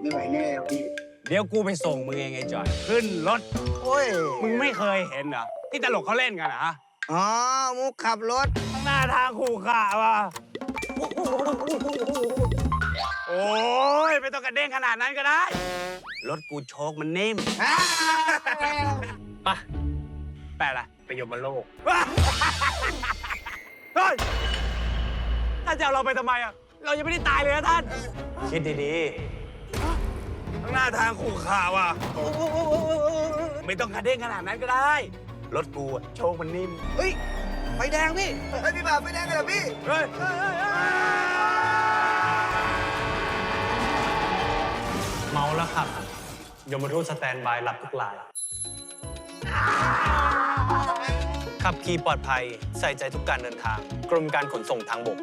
ไม่ไหวแน่พี่เดี๋ยวกูไปส่งมึงเองไอ้จอย ขึ้นรถ โอ้ยมึงไม่เคยเห็นเหรอที่ตลกเขาเล่นกันเหรอฮะอ๋อมุกขับรถข้างหน้าทางขู่ข่าวะโอ้ยไม่ต้องกระเด้งขนาดนั้นก็ได้ รถกูโชคมันนิ่มไปแปลละไปยมโลกเฮ้ยท่านจะเอาเราไปทำไมอะ เรายังไม่ได้ตายเลยนะท่าน คิดดีๆ ข้างหน้าทางขู่ข่าวอะไม่ต้องกระเด้งขนาดนั้นก็ได้ รถกูอะโชคมันนิ่ม เฮ้ย ไฟแดงพี่ เฮ้ยพี่บ่าวไฟแดงกันเหรอพี่ เฮ้ยเมาแล้วครับยมทูตสแตนบายรับทุกลาย ขับขี่ปลอดภัยใส่ใจทุกการเดินทาง กรมการขนส่งทางบก